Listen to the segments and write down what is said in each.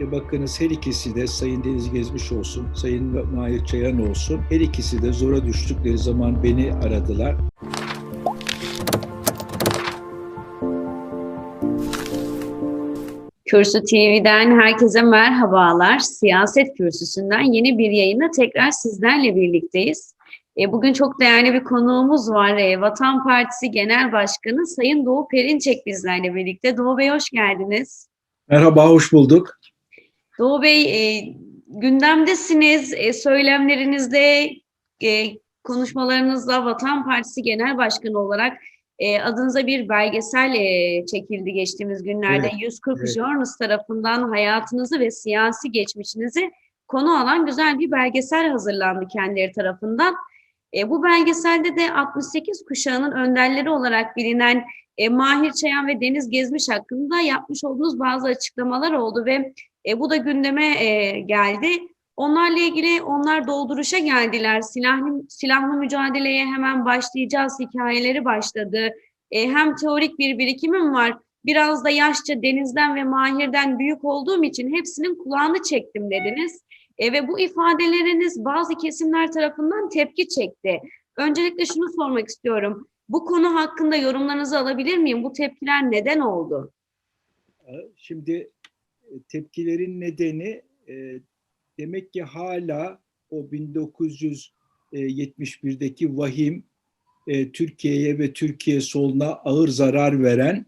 E bakınız her ikisi de Sayın Deniz Gezmiş olsun, Sayın Mahir Çayan olsun. Her ikisi de zora düştükleri zaman beni aradılar. Kürsü TV'den herkese merhabalar. Siyaset Kürsüsü'nden yeni bir yayına tekrar sizlerle birlikteyiz. E, bugün çok değerli bir konuğumuz var. E, Vatan Partisi Genel Başkanı Sayın Doğu Perinçek bizlerle birlikte. Doğu Bey hoş geldiniz. Merhaba, hoş bulduk. Doğu Bey e, gündemdesiniz. E, söylemlerinizde, e, konuşmalarınızla Vatan Partisi Genel Başkanı olarak e, adınıza bir belgesel e, çekildi geçtiğimiz günlerde. Evet, 140 evet. Journals tarafından hayatınızı ve siyasi geçmişinizi konu alan güzel bir belgesel hazırlandı kendileri tarafından. E, bu belgeselde de 68 kuşağının önderleri olarak bilinen e, Mahir Çayan ve Deniz Gezmiş hakkında yapmış olduğunuz bazı açıklamalar oldu ve e, bu da gündeme e, geldi. Onlarla ilgili onlar dolduruşa geldiler. Silahlı, silahlı mücadeleye hemen başlayacağız hikayeleri başladı. E, hem teorik bir birikimim var. Biraz da yaşça Deniz'den ve Mahir'den büyük olduğum için hepsinin kulağını çektim dediniz. E, ve bu ifadeleriniz bazı kesimler tarafından tepki çekti. Öncelikle şunu sormak istiyorum. Bu konu hakkında yorumlarınızı alabilir miyim? Bu tepkiler neden oldu? Şimdi e, tepkilerin nedeni e, demek ki hala o 1971'deki vahim e, Türkiye'ye ve Türkiye soluna ağır zarar veren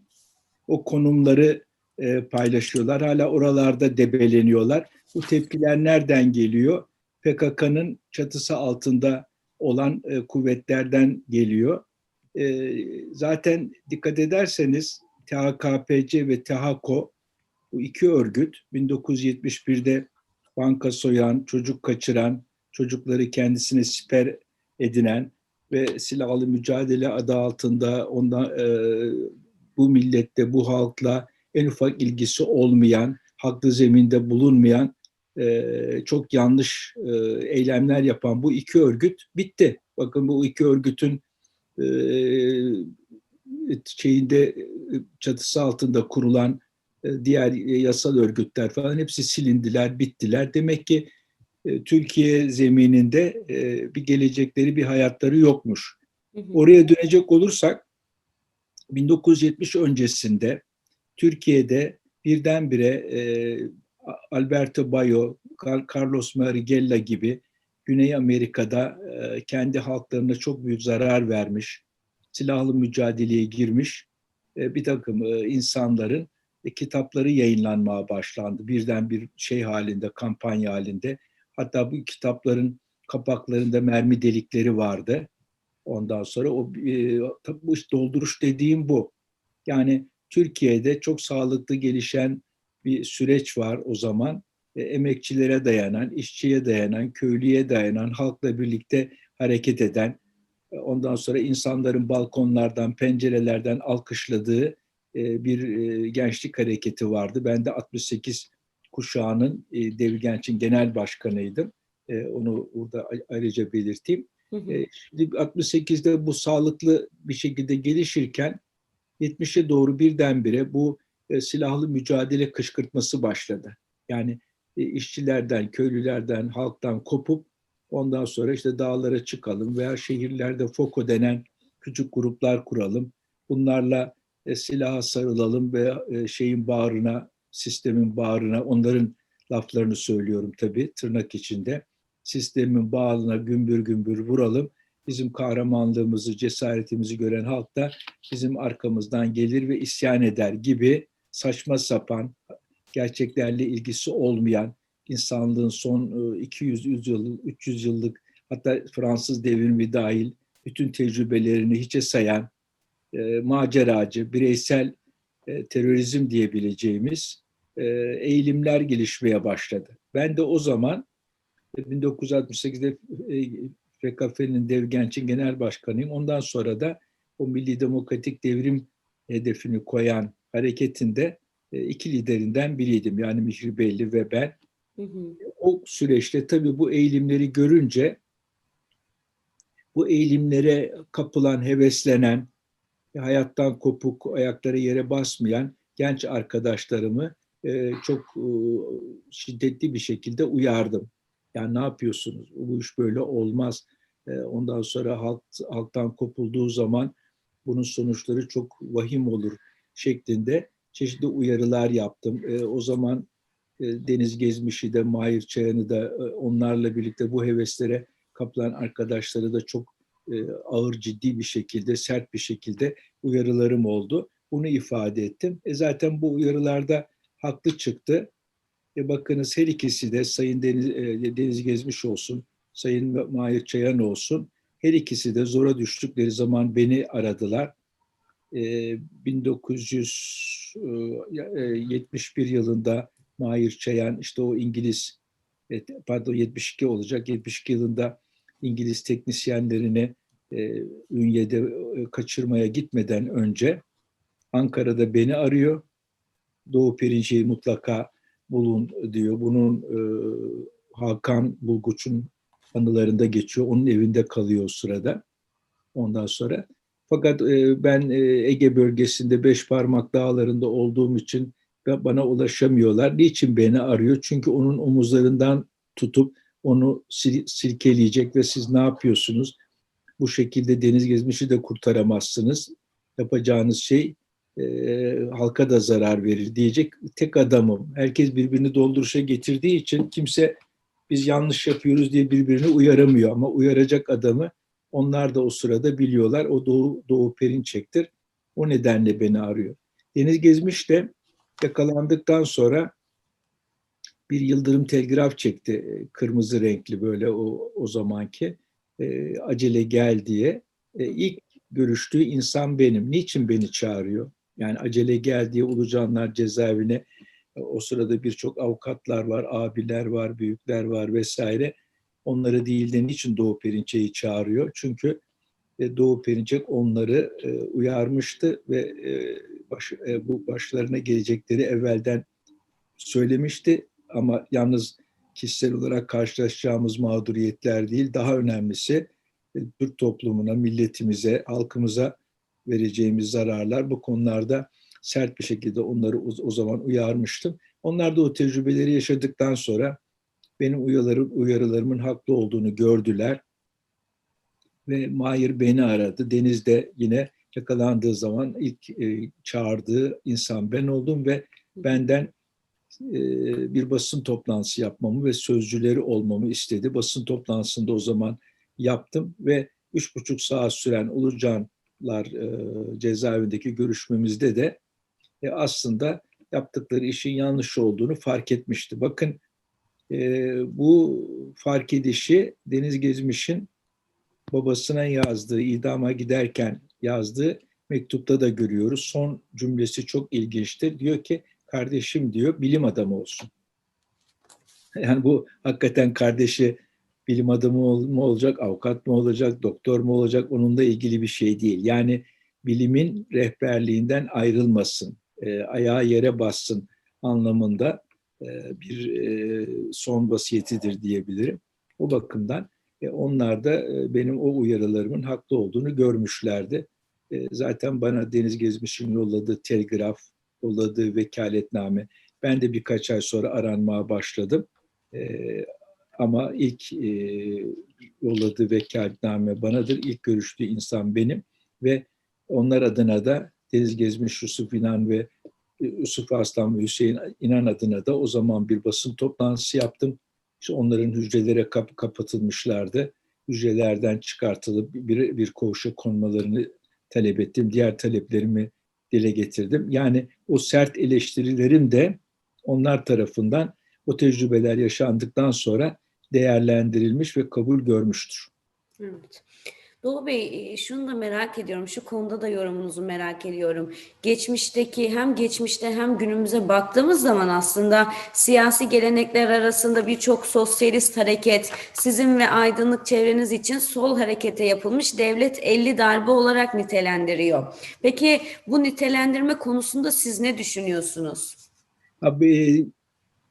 o konumları e, paylaşıyorlar. Hala oralarda debeleniyorlar. Bu tepkiler nereden geliyor? PKK'nın çatısı altında olan e, kuvvetlerden geliyor. E, zaten dikkat ederseniz THKPC ve THKO bu iki örgüt 1971'de banka soyan, çocuk kaçıran, çocukları kendisine siper edinen ve silahlı mücadele adı altında ondan, e, bu millette, bu halkla en ufak ilgisi olmayan, haklı zeminde bulunmayan, e, çok yanlış e, eylemler yapan bu iki örgüt bitti. Bakın bu iki örgütün e, şeyinde çatısı altında kurulan e, diğer yasal örgütler falan hepsi silindiler, bittiler. Demek ki e, Türkiye zemininde e, bir gelecekleri, bir hayatları yokmuş. Oraya dönecek olursak 1970 öncesinde Türkiye'de birdenbire Alberto Bayo, Carlos Marighella gibi Güney Amerika'da kendi halklarına çok büyük zarar vermiş, silahlı mücadeleye girmiş bir takım insanların kitapları yayınlanmaya başlandı. Birden bir şey halinde, kampanya halinde. Hatta bu kitapların kapaklarında mermi delikleri vardı. Ondan sonra o bu dolduruş dediğim bu. Yani Türkiye'de çok sağlıklı gelişen bir süreç var o zaman. E, emekçilere dayanan, işçiye dayanan, köylüye dayanan, halkla birlikte hareket eden, ondan sonra insanların balkonlardan, pencerelerden alkışladığı bir gençlik hareketi vardı. Ben de 68 kuşağının Dev Genç'in genel başkanıydım. Onu burada ayrıca belirteyim. Hı hı. Şimdi 68'de bu sağlıklı bir şekilde gelişirken 70'e doğru birdenbire bu silahlı mücadele kışkırtması başladı. Yani işçilerden, köylülerden, halktan kopup ondan sonra işte dağlara çıkalım veya şehirlerde FOKO denen küçük gruplar kuralım. Bunlarla e, silaha sarılalım ve e, şeyin bağrına, sistemin bağrına, onların laflarını söylüyorum tabii tırnak içinde. Sistemin bağrına gümbür gümbür vuralım. Bizim kahramanlığımızı, cesaretimizi gören halk da bizim arkamızdan gelir ve isyan eder gibi saçma sapan, gerçeklerle ilgisi olmayan, insanlığın son 200 yıl, 300 yıllık hatta Fransız devrimi dahil bütün tecrübelerini hiçe sayan, e, maceracı, bireysel e, terörizm diyebileceğimiz e, eğilimler gelişmeye başladı. Ben de o zaman 1968'de e, FKF'nin Dev Genç'in genel başkanıyım. Ondan sonra da o Milli Demokratik Devrim hedefini koyan hareketinde e, iki liderinden biriydim. Yani Mihri Belli ve ben. Hı hı. O süreçte tabii bu eğilimleri görünce bu eğilimlere kapılan, heveslenen, hayattan kopuk, ayakları yere basmayan genç arkadaşlarımı e, çok e, şiddetli bir şekilde uyardım. Yani ne yapıyorsunuz? Bu iş böyle olmaz. E, ondan sonra halk, halktan kopulduğu zaman bunun sonuçları çok vahim olur şeklinde çeşitli uyarılar yaptım. E, o zaman e, Deniz Gezmiş'i de Mahir Çayan'ı da e, onlarla birlikte bu heveslere kapılan arkadaşları da çok ağır ciddi bir şekilde sert bir şekilde uyarılarım oldu. Bunu ifade ettim. E zaten bu uyarılarda haklı çıktı. E bakınız her ikisi de Sayın Deniz, e, Deniz Gezmiş olsun, Sayın Mahir Çayan olsun. Her ikisi de zora düştükleri zaman beni aradılar. E, 1971 yılında Mahir Çayan işte o İngiliz pardon 72 olacak 72 yılında İngiliz teknisyenlerini e, Ünye'de e, kaçırmaya gitmeden önce Ankara'da beni arıyor. Doğu Perinçe'yi mutlaka bulun diyor. Bunun e, Hakan Bulguç'un anılarında geçiyor. Onun evinde kalıyor o sırada. Ondan sonra. Fakat e, ben e, Ege bölgesinde beş parmak dağlarında olduğum için bana ulaşamıyorlar. Niçin beni arıyor? Çünkü onun omuzlarından tutup onu sil, silkeleyecek ve siz ne yapıyorsunuz? Bu şekilde deniz gezmişi de kurtaramazsınız. Yapacağınız şey e, halka da zarar verir diyecek tek adamım. Herkes birbirini dolduruşa getirdiği için kimse biz yanlış yapıyoruz diye birbirini uyaramıyor ama uyaracak adamı onlar da o sırada biliyorlar. O Doğu, Doğu Perinçek'tir. O nedenle beni arıyor. Deniz Gezmiş de yakalandıktan sonra bir yıldırım telgraf çekti. E, kırmızı renkli böyle o, o zamanki. E, acele gel diye. E, ilk görüştüğü insan benim. Niçin beni çağırıyor? Yani acele gel diye Ulucanlar cezaevine e, o sırada birçok avukatlar var, abiler var, büyükler var vesaire. Onları değil de niçin Doğu Perinçek'i çağırıyor? Çünkü e, Doğu Perinçek onları e, uyarmıştı ve e, baş, e, bu başlarına gelecekleri evvelden söylemişti ama yalnız kişisel olarak karşılaşacağımız mağduriyetler değil, daha önemlisi e, Türk toplumuna, milletimize, halkımıza vereceğimiz zararlar. Bu konularda sert bir şekilde onları o, zaman uyarmıştım. Onlar da o tecrübeleri yaşadıktan sonra benim uyarılarım, uyarılarımın haklı olduğunu gördüler. Ve Mahir beni aradı. Deniz'de yine yakalandığı zaman ilk e, çağırdığı insan ben oldum ve benden bir basın toplantısı yapmamı ve sözcüleri olmamı istedi. Basın toplantısında o zaman yaptım ve üç buçuk saat süren Ulucanlar cezaevindeki görüşmemizde de e, aslında yaptıkları işin yanlış olduğunu fark etmişti. Bakın bu fark edişi Deniz Gezmiş'in babasına yazdığı, idama giderken yazdığı mektupta da görüyoruz. Son cümlesi çok ilginçtir. Diyor ki kardeşim diyor bilim adamı olsun. Yani bu hakikaten kardeşi bilim adamı mı olacak, avukat mı olacak, doktor mu olacak onunla ilgili bir şey değil. Yani bilimin rehberliğinden ayrılmasın, e, ayağı yere bassın anlamında e, bir e, son vasiyetidir diyebilirim. O bakımdan e, onlar da e, benim o uyarılarımın haklı olduğunu görmüşlerdi. E, zaten bana Deniz Gezmiş'in yolladığı telgraf, yolladığı vekaletname. Ben de birkaç ay sonra aranmaya başladım. ama ilk yolladığı vekaletname banadır. İlk görüştüğü insan benim ve onlar adına da Deniz Gezmiş Yusuf İnan ve Yusuf Aslan ve Hüseyin İnan adına da o zaman bir basın toplantısı yaptım. İşte onların hücrelere kap kapatılmışlardı. Hücrelerden çıkartılıp bir, bir koğuşa konmalarını talep ettim. Diğer taleplerimi dile getirdim. Yani o sert eleştirilerim de onlar tarafından o tecrübeler yaşandıktan sonra değerlendirilmiş ve kabul görmüştür. Evet. Doğu Bey, şunu da merak ediyorum. Şu konuda da yorumunuzu merak ediyorum. Geçmişteki hem geçmişte hem günümüze baktığımız zaman aslında siyasi gelenekler arasında birçok sosyalist hareket, sizin ve aydınlık çevreniz için sol harekete yapılmış devlet 50 darbe olarak nitelendiriyor. Peki bu nitelendirme konusunda siz ne düşünüyorsunuz? Abi,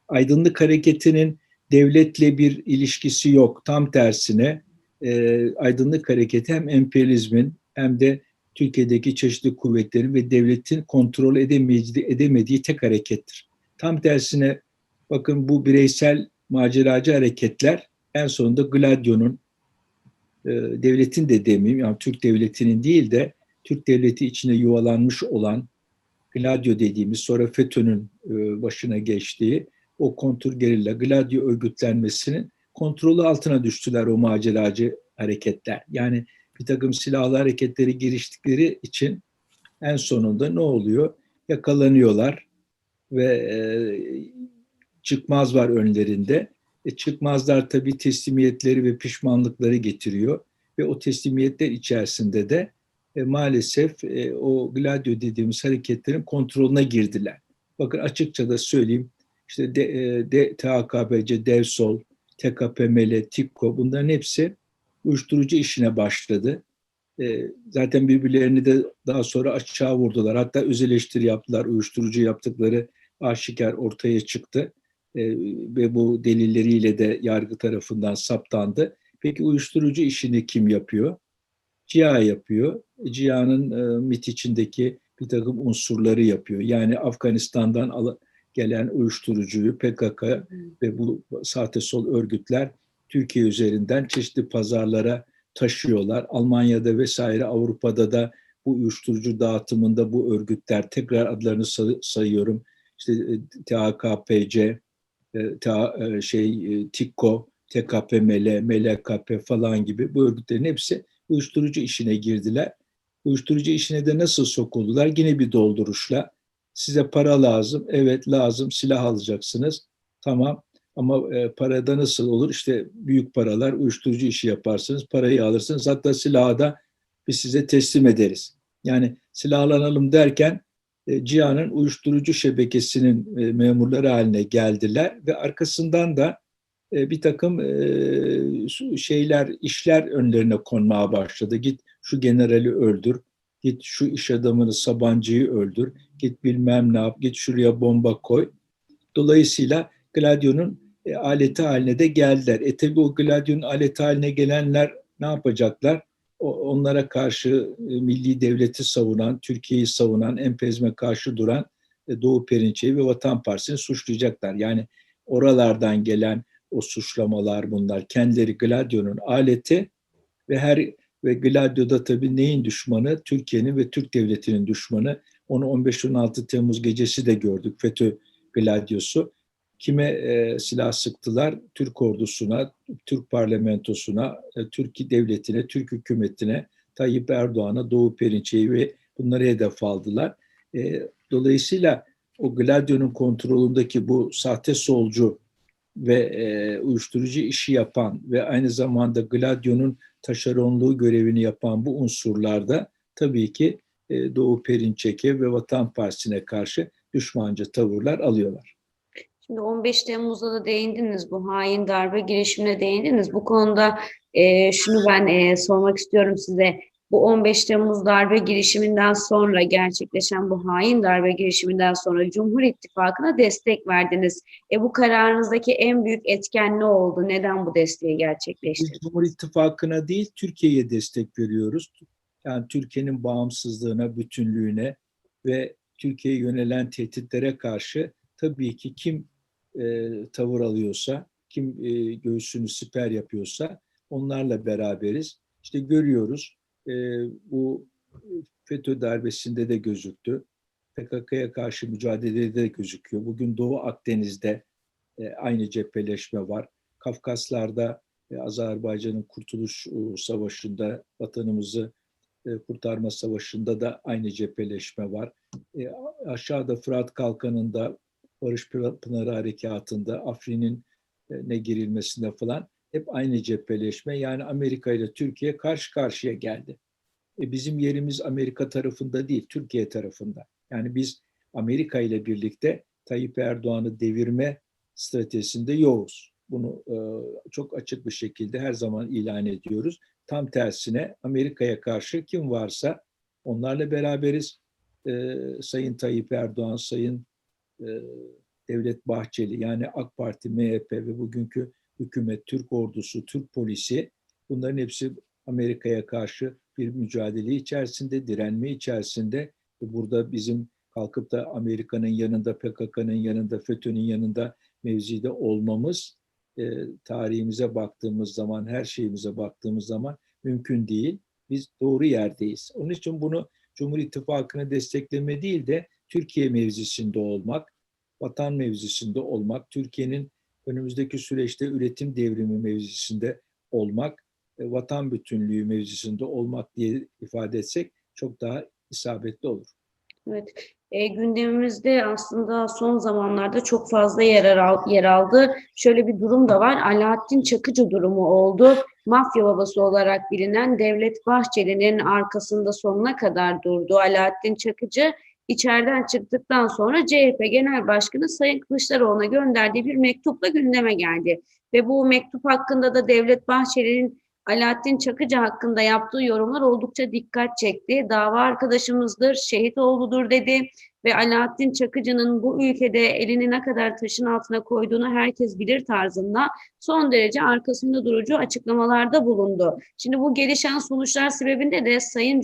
aydınlık hareketinin devletle bir ilişkisi yok. Tam tersine e, aydınlık hareketi hem emperyalizmin hem de Türkiye'deki çeşitli kuvvetlerin ve devletin kontrol edemediği, edemediği tek harekettir. Tam tersine bakın bu bireysel maceracı hareketler en sonunda Gladio'nun e, devletin de demeyeyim yani Türk devletinin değil de Türk devleti içine yuvalanmış olan Gladio dediğimiz sonra FETÖ'nün e, başına geçtiği o kontur gerilla Gladio örgütlenmesinin kontrolü altına düştüler o maceracı hareketler. Yani bir takım silahlı hareketleri giriştikleri için en sonunda ne oluyor? Yakalanıyorlar ve e, çıkmaz var önlerinde. E, çıkmazlar tabii teslimiyetleri ve pişmanlıkları getiriyor ve o teslimiyetler içerisinde de e, maalesef e, o Gladio dediğimiz hareketlerin kontrolüne girdiler. Bakın açıkça da söyleyeyim işte de, de, THKPC, DEVSOL, TKPML, TİKKO bunların hepsi uyuşturucu işine başladı. E, zaten birbirlerini de daha sonra açığa vurdular. Hatta öz eleştiri yaptılar. Uyuşturucu yaptıkları aşikar ortaya çıktı. E, ve bu delilleriyle de yargı tarafından saptandı. Peki uyuşturucu işini kim yapıyor? CIA yapıyor. CIA'nın e, MIT içindeki bir takım unsurları yapıyor. Yani Afganistan'dan gelen uyuşturucuyu PKK ve bu sahte sol örgütler Türkiye üzerinden çeşitli pazarlara taşıyorlar. Almanya'da vesaire Avrupa'da da bu uyuşturucu dağıtımında bu örgütler tekrar adlarını say- sayıyorum. İşte e, THKPC, e, ta, e, şey TİKKO, TKPML, MLKP falan gibi bu örgütlerin hepsi uyuşturucu işine girdiler. Uyuşturucu işine de nasıl sokuldular? Yine bir dolduruşla. Size para lazım. Evet lazım. Silah alacaksınız. Tamam. Ama e, parada nasıl olur? İşte büyük paralar uyuşturucu işi yaparsınız. Parayı alırsınız. Hatta silahı da biz size teslim ederiz. Yani silahlanalım derken e, CİHA'nın uyuşturucu şebekesinin e, memurları haline geldiler ve arkasından da e, bir takım e, şeyler, işler önlerine konmaya başladı. Git şu generali öldür, git şu iş adamını Sabancı'yı öldür, git bilmem ne yap, git şuraya bomba koy. Dolayısıyla Gladio'nun e, aleti haline de geldiler. E tabi o Gladio'nun aleti haline gelenler ne yapacaklar? O, onlara karşı e, milli devleti savunan, Türkiye'yi savunan, empezme karşı duran e, Doğu Perinçe'yi ve Vatan Partisi'ni suçlayacaklar. Yani oralardan gelen o suçlamalar bunlar. Kendileri Gladio'nun aleti ve her ve Gladio'da tabii neyin düşmanı? Türkiye'nin ve Türk devletinin düşmanı. Onu 15-16 Temmuz gecesi de gördük. FETÖ Gladio'su. Kime e, silah sıktılar? Türk ordusuna, Türk parlamentosuna, e, Türk devletine, Türk hükümetine, Tayyip Erdoğan'a, Doğu Perinçek'i ve bunları hedef aldılar. E, dolayısıyla o Gladio'nun kontrolündeki bu sahte solcu ve e, uyuşturucu işi yapan ve aynı zamanda Gladio'nun taşeronluğu görevini yapan bu unsurlarda tabii ki Doğu Perinçek'e ve Vatan Partisi'ne karşı düşmanca tavırlar alıyorlar. Şimdi 15 Temmuz'da da değindiniz bu hain darbe girişimine değindiniz. Bu konuda e, şunu ben e, sormak istiyorum size. Bu 15 Temmuz darbe girişiminden sonra gerçekleşen bu hain darbe girişiminden sonra Cumhur İttifakı'na destek verdiniz. E bu kararınızdaki en büyük etken ne oldu? Neden bu desteği gerçekleştirdiniz? Cumhur İttifakı'na değil Türkiye'ye destek veriyoruz. Yani Türkiye'nin bağımsızlığına, bütünlüğüne ve Türkiye'ye yönelen tehditlere karşı tabii ki kim e, tavır alıyorsa, kim e, göğsünü siper yapıyorsa onlarla beraberiz. İşte görüyoruz e, bu FETÖ darbesinde de gözüktü. PKK'ya karşı mücadelede de gözüküyor. Bugün Doğu Akdeniz'de e, aynı cepheleşme var. Kafkaslar'da e, Azerbaycan'ın Kurtuluş e, Savaşı'nda vatanımızı e, kurtarma savaşında da aynı cepheleşme var. E, aşağıda Fırat Kalkanı'nda Barış Pınarı Harekatı'nda Afrin'in e, ne girilmesinde falan hep aynı cepheleşme. Yani Amerika ile Türkiye karşı karşıya geldi. E bizim yerimiz Amerika tarafında değil, Türkiye tarafında. Yani biz Amerika ile birlikte Tayyip Erdoğan'ı devirme stratejisinde yoğuz. Bunu e, çok açık bir şekilde her zaman ilan ediyoruz. Tam tersine Amerika'ya karşı kim varsa onlarla beraberiz. E, Sayın Tayyip Erdoğan, Sayın e, Devlet Bahçeli yani AK Parti, MHP ve bugünkü hükümet, Türk ordusu, Türk polisi bunların hepsi Amerika'ya karşı bir mücadele içerisinde, direnme içerisinde burada bizim kalkıp da Amerika'nın yanında, PKK'nın yanında, FETÖ'nün yanında mevzide olmamız e, tarihimize baktığımız zaman, her şeyimize baktığımız zaman mümkün değil. Biz doğru yerdeyiz. Onun için bunu Cumhur İttifakı'nı destekleme değil de Türkiye mevzisinde olmak, vatan mevzisinde olmak, Türkiye'nin önümüzdeki süreçte üretim devrimi mevzisinde olmak, e, vatan bütünlüğü mevzisinde olmak diye ifade etsek çok daha isabetli olur. Evet, e, gündemimizde aslında son zamanlarda çok fazla yer, al- yer aldı. Şöyle bir durum da var. Alaaddin Çakıcı durumu oldu. Mafya babası olarak bilinen Devlet Bahçeli'nin arkasında sonuna kadar durdu. Alaaddin Çakıcı içeriden çıktıktan sonra CHP Genel Başkanı Sayın Kılıçdaroğlu'na gönderdiği bir mektupla gündeme geldi. Ve bu mektup hakkında da Devlet Bahçeli'nin Alaaddin Çakıcı hakkında yaptığı yorumlar oldukça dikkat çekti. Dava arkadaşımızdır, şehit oğludur dedi ve Alaaddin Çakıcı'nın bu ülkede elini ne kadar taşın altına koyduğunu herkes bilir tarzında son derece arkasında durucu açıklamalarda bulundu. Şimdi bu gelişen sonuçlar sebebinde de Sayın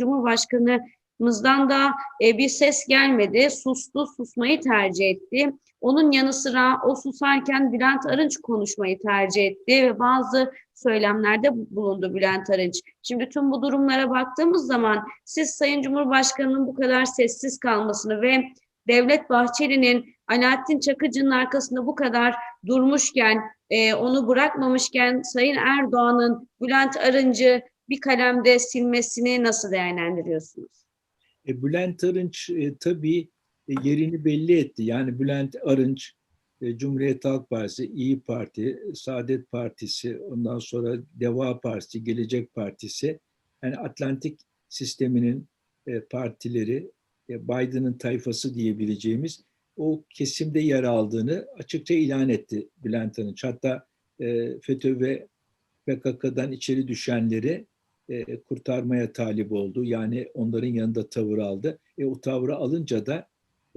Cumhurbaşkanımızdan da e, bir ses gelmedi. Sustu, susmayı tercih etti. Onun yanı sıra o susarken Bülent Arınç konuşmayı tercih etti ve bazı söylemlerde bulundu Bülent Arınç. Şimdi tüm bu durumlara baktığımız zaman siz Sayın Cumhurbaşkanı'nın bu kadar sessiz kalmasını ve Devlet Bahçeli'nin Alaaddin Çakıcı'nın arkasında bu kadar durmuşken, e, onu bırakmamışken Sayın Erdoğan'ın Bülent Arınç'ı bir kalemde silmesini nasıl değerlendiriyorsunuz? E, Bülent Arınç e, tabii e, yerini belli etti. Yani Bülent Arınç, e, Cumhuriyet Halk Partisi, İyi Parti, Saadet Partisi, ondan sonra Deva Partisi, Gelecek Partisi, yani Atlantik sisteminin e, partileri, e, Biden'ın tayfası diyebileceğimiz o kesimde yer aldığını açıkça ilan etti Bülent Arınç. Hatta e, FETÖ ve PKK'dan içeri düşenleri e, kurtarmaya talip oldu. Yani onların yanında tavır aldı. E, o tavrı alınca da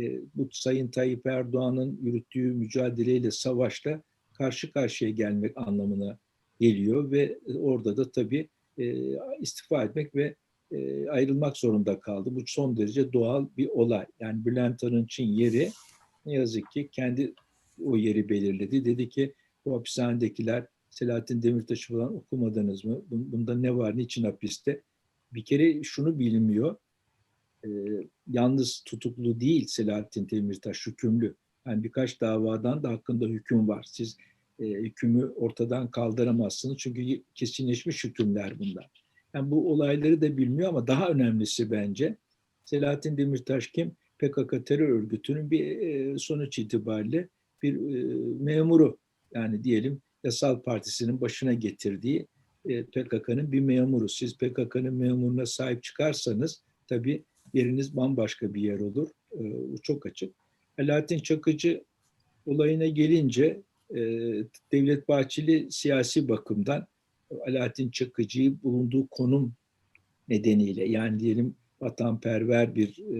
e, bu Sayın Tayyip Erdoğan'ın yürüttüğü mücadeleyle savaşta karşı karşıya gelmek anlamına geliyor ve orada da tabii e, istifa etmek ve e, ayrılmak zorunda kaldı. Bu son derece doğal bir olay. Yani Bülent Arınç'ın yeri ne yazık ki kendi o yeri belirledi. Dedi ki bu hapishanedekiler Selahattin Demirtaş'ı falan okumadınız mı? Bunda ne var? Niçin hapiste? Bir kere şunu bilmiyor. E, yalnız tutuklu değil Selahattin Demirtaş, hükümlü. Yani birkaç davadan da hakkında hüküm var. Siz e, hükümü ortadan kaldıramazsınız. Çünkü kesinleşmiş hükümler bunlar. Yani bu olayları da bilmiyor ama daha önemlisi bence Selahattin Demirtaş kim? PKK terör örgütünün bir e, sonuç itibariyle bir e, memuru yani diyelim yasal partisinin başına getirdiği e, PKK'nın bir memuru. Siz PKK'nın memuruna sahip çıkarsanız tabii yeriniz bambaşka bir yer olur. E, bu çok açık. Alaaddin Çakıcı olayına gelince e, Devlet Bahçeli siyasi bakımdan Alaaddin Çakıcı'yı bulunduğu konum nedeniyle yani diyelim vatanperver bir e,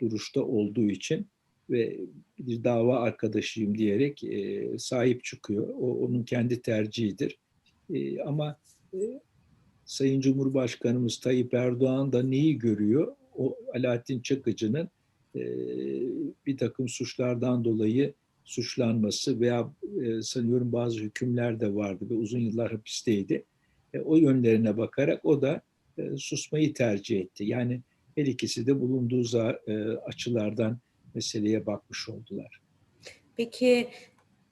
duruşta olduğu için ve bir dava arkadaşıyım diyerek e, sahip çıkıyor. O onun kendi tercihidir. E, ama e, Sayın Cumhurbaşkanımız Tayyip Erdoğan da neyi görüyor? O Alaaddin Çakıcı'nın e, bir takım suçlardan dolayı suçlanması veya e, sanıyorum bazı hükümler de vardı ve uzun yıllar hapisteydi. E, o yönlerine bakarak o da e, susmayı tercih etti. Yani her ikisi de bulunduğu e, açılardan meseleye bakmış oldular. Peki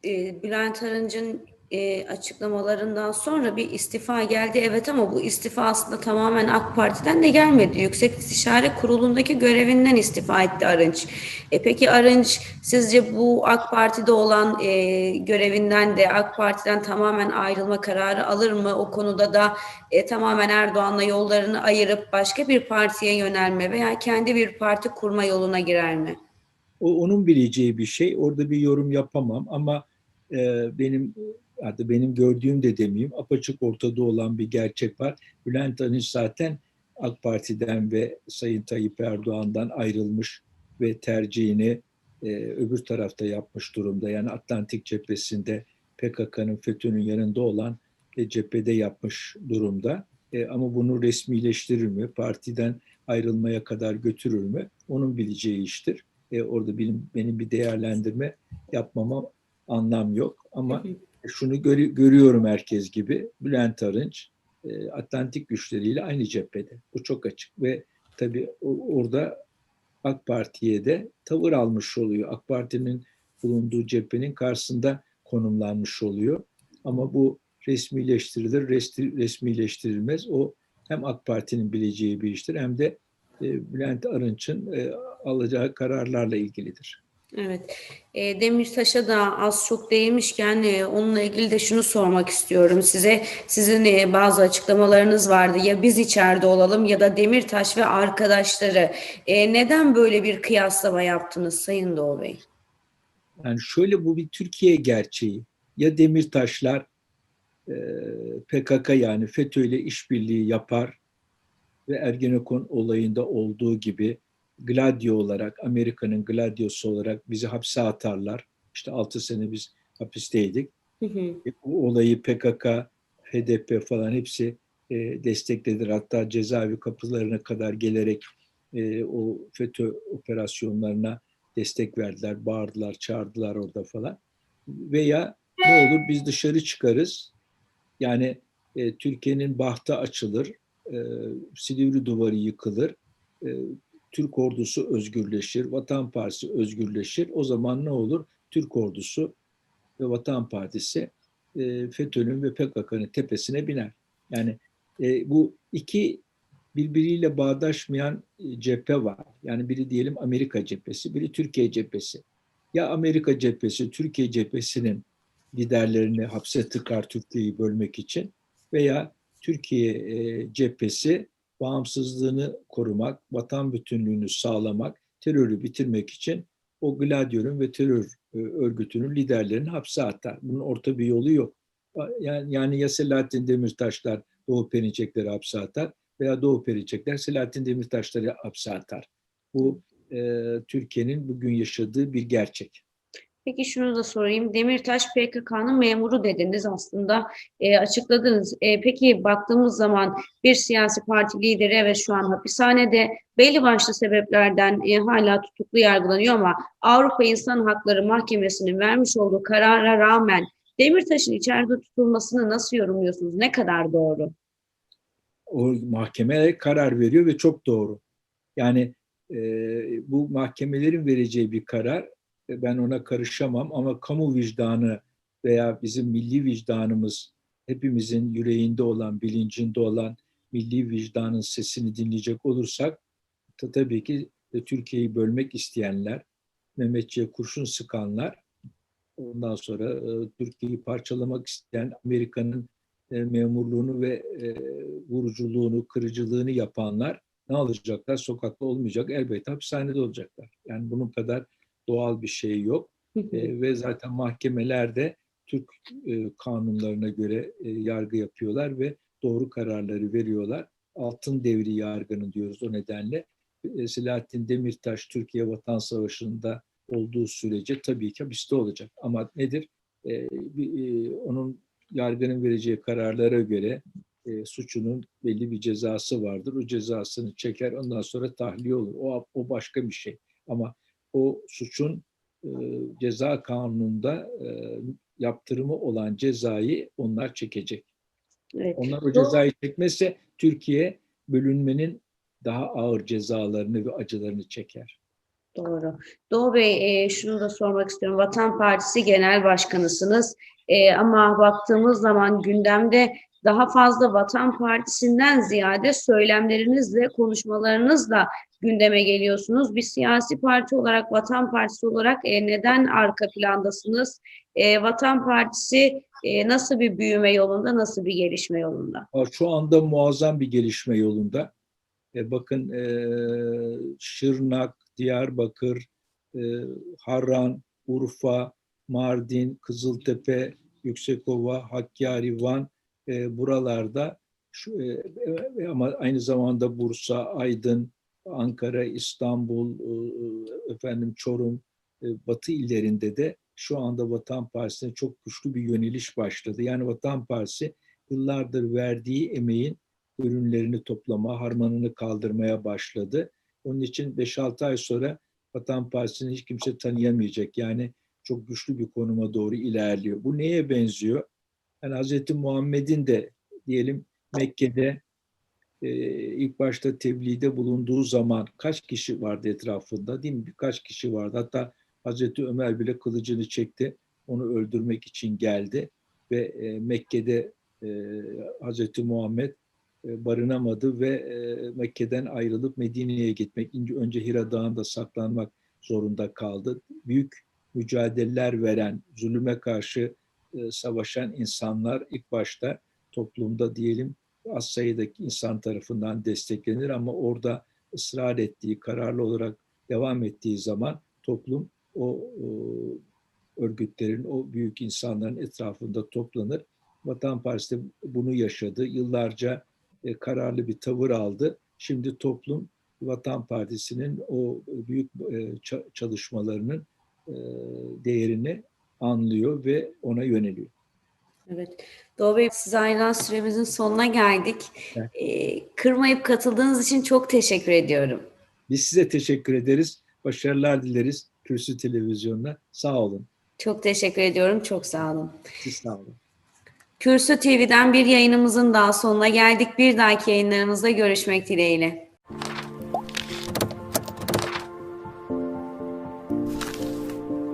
e, Bülent Arınç'ın e, açıklamalarından sonra bir istifa geldi. Evet ama bu istifa aslında tamamen AK Parti'den de gelmedi. Yüksek İstişare Kurulu'ndaki görevinden istifa etti Arınç. E, peki Arınç sizce bu AK Parti'de olan e, görevinden de AK Parti'den tamamen ayrılma kararı alır mı? O konuda da e, tamamen Erdoğan'la yollarını ayırıp başka bir partiye yönelme veya kendi bir parti kurma yoluna girer mi? O onun bileceği bir şey. Orada bir yorum yapamam ama e, benim hatta benim gördüğüm de demeyeyim apaçık ortada olan bir gerçek var. Bülent Arınç zaten AK Parti'den ve Sayın Tayyip Erdoğan'dan ayrılmış ve tercihini e, öbür tarafta yapmış durumda. Yani Atlantik cephesinde PKK'nın FETÖ'nün yanında olan e, cephede yapmış durumda. E, ama bunu resmileştirir mi? Partiden ayrılmaya kadar götürür mü? Onun bileceği iştir. E, orada benim, benim bir değerlendirme yapmama anlam yok. Ama şunu görü- görüyorum herkes gibi. Bülent Arınç e, Atlantik güçleriyle aynı cephede. Bu çok açık ve tabii orada AK Parti'ye de tavır almış oluyor. AK Parti'nin bulunduğu cephenin karşısında konumlanmış oluyor. Ama bu resmileştirilir, resmileştirilmez. O hem AK Parti'nin bileceği bir iştir hem de e, Bülent Arınç'ın e, alacağı kararlarla ilgilidir. Evet. E, Demirtaş'a da az çok değinmişken e, onunla ilgili de şunu sormak istiyorum size. Sizin e, bazı açıklamalarınız vardı. Ya biz içeride olalım ya da Demirtaş ve arkadaşları. E, neden böyle bir kıyaslama yaptınız Sayın Doğu Bey? Yani şöyle bu bir Türkiye gerçeği. Ya Demirtaşlar e, PKK yani FETÖ ile işbirliği yapar ve Ergenekon olayında olduğu gibi Gladio olarak, Amerika'nın Gladio'su olarak bizi hapse atarlar. İşte 6 sene biz hapisteydik. Hı hı. E, Bu olayı PKK, HDP falan hepsi e, desteklediler. Hatta cezaevi kapılarına kadar gelerek e, o FETÖ operasyonlarına destek verdiler, bağırdılar, çağırdılar orada falan. Veya ne olur biz dışarı çıkarız. Yani e, Türkiye'nin bahtı açılır, e, Silivri duvarı yıkılır, e, Türk ordusu özgürleşir, Vatan Partisi özgürleşir. O zaman ne olur? Türk ordusu ve Vatan Partisi e, FETÖ'nün ve PKK'nın tepesine biner. Yani e, bu iki birbiriyle bağdaşmayan e, cephe var. Yani biri diyelim Amerika cephesi, biri Türkiye cephesi. Ya Amerika cephesi, Türkiye cephesinin liderlerini hapse tıkar Türkiye'yi bölmek için veya Türkiye e, cephesi bağımsızlığını korumak, vatan bütünlüğünü sağlamak, terörü bitirmek için o Gladio'nun ve terör e, örgütünün liderlerini hapse atar. Bunun orta bir yolu yok. Yani, yani ya Selahattin Demirtaşlar Doğu Perinçekleri hapse atar veya Doğu Perinçekler Selahattin Demirtaşları hapse atar. Bu e, Türkiye'nin bugün yaşadığı bir gerçek. Peki şunu da sorayım. Demirtaş PKK'nın memuru dediniz aslında e, açıkladınız. E, peki baktığımız zaman bir siyasi parti lideri evet şu an hapishanede belli başlı sebeplerden e, hala tutuklu yargılanıyor ama Avrupa İnsan Hakları Mahkemesi'nin vermiş olduğu karara rağmen Demirtaş'ın içeride tutulmasını nasıl yorumluyorsunuz? Ne kadar doğru? O mahkeme karar veriyor ve çok doğru. Yani e, bu mahkemelerin vereceği bir karar ben ona karışamam ama kamu vicdanı veya bizim milli vicdanımız hepimizin yüreğinde olan, bilincinde olan milli vicdanın sesini dinleyecek olursak ta, tabii ki Türkiye'yi bölmek isteyenler, Mehmetçiğe kurşun sıkanlar, ondan sonra e, Türkiye'yi parçalamak isteyen Amerika'nın e, memurluğunu ve e, vuruculuğunu, kırıcılığını yapanlar ne alacaklar? Sokakta olmayacak, elbette hapishanede olacaklar. Yani bunun kadar doğal bir şey yok. E, ve zaten mahkemelerde Türk e, kanunlarına göre e, yargı yapıyorlar ve doğru kararları veriyorlar. Altın devri yargını diyoruz o nedenle. E, Selahattin Demirtaş Türkiye Vatan Savaşı'nda olduğu sürece tabii ki hapiste olacak. Ama nedir? E, bir, e, onun yargının vereceği kararlara göre e, suçunun belli bir cezası vardır. O cezasını çeker ondan sonra tahliye olur. O, o başka bir şey. Ama o suçun e, ceza kanununda e, yaptırımı olan cezayı onlar çekecek. Evet. Onlar o cezayı çekmezse Türkiye bölünmenin daha ağır cezalarını ve acılarını çeker. Doğru. Doğu Bey, e, şunu da sormak istiyorum. Vatan Partisi Genel Başkanısınız. E, ama baktığımız zaman gündemde daha fazla Vatan Partisi'nden ziyade söylemlerinizle, konuşmalarınızla gündeme geliyorsunuz. Bir siyasi parti olarak, Vatan Partisi olarak e, neden arka plandasınız? E, Vatan Partisi e, nasıl bir büyüme yolunda, nasıl bir gelişme yolunda? Şu anda muazzam bir gelişme yolunda. E, bakın e, Şırnak, Diyarbakır, e, Harran, Urfa, Mardin, Kızıltepe, Yüksekova, Hakkari, Van e, buralarda şu, e, ama aynı zamanda Bursa, Aydın, Ankara, İstanbul, e, efendim Çorum, e, Batı illerinde de şu anda Vatan Partisi'ne çok güçlü bir yöneliş başladı. Yani Vatan Partisi yıllardır verdiği emeğin ürünlerini toplama, harmanını kaldırmaya başladı. Onun için 5-6 ay sonra Vatan Partisi'ni hiç kimse tanıyamayacak. Yani çok güçlü bir konuma doğru ilerliyor. Bu neye benziyor? Yani Hz. Muhammed'in de diyelim Mekke'de e, ilk başta tebliğde bulunduğu zaman kaç kişi vardı etrafında değil mi? Birkaç kişi vardı. Hatta Hazreti Ömer bile kılıcını çekti. Onu öldürmek için geldi. Ve e, Mekke'de e, Hazreti Muhammed e, barınamadı ve e, Mekke'den ayrılıp Medine'ye gitmek, önce Hira Dağı'nda saklanmak zorunda kaldı. Büyük mücadeleler veren, zulüme karşı e, savaşan insanlar ilk başta toplumda diyelim az sayıdaki insan tarafından desteklenir ama orada ısrar ettiği, kararlı olarak devam ettiği zaman toplum o e, örgütlerin, o büyük insanların etrafında toplanır. Vatan Partisi bunu yaşadı. Yıllarca e, kararlı bir tavır aldı. Şimdi toplum Vatan Partisi'nin o büyük e, ça- çalışmalarının e, değerini anlıyor ve ona yöneliyor. Evet. Doğu Bey size ayrılan süremizin sonuna geldik. Evet. Ee, kırmayıp katıldığınız için çok teşekkür ediyorum. Biz size teşekkür ederiz. Başarılar dileriz Kürsü Televizyonu'na. Sağ olun. Çok teşekkür ediyorum. Çok sağ olun. Siz sağ olun. Kürsü TV'den bir yayınımızın daha sonuna geldik. Bir dahaki yayınlarımızda görüşmek dileğiyle.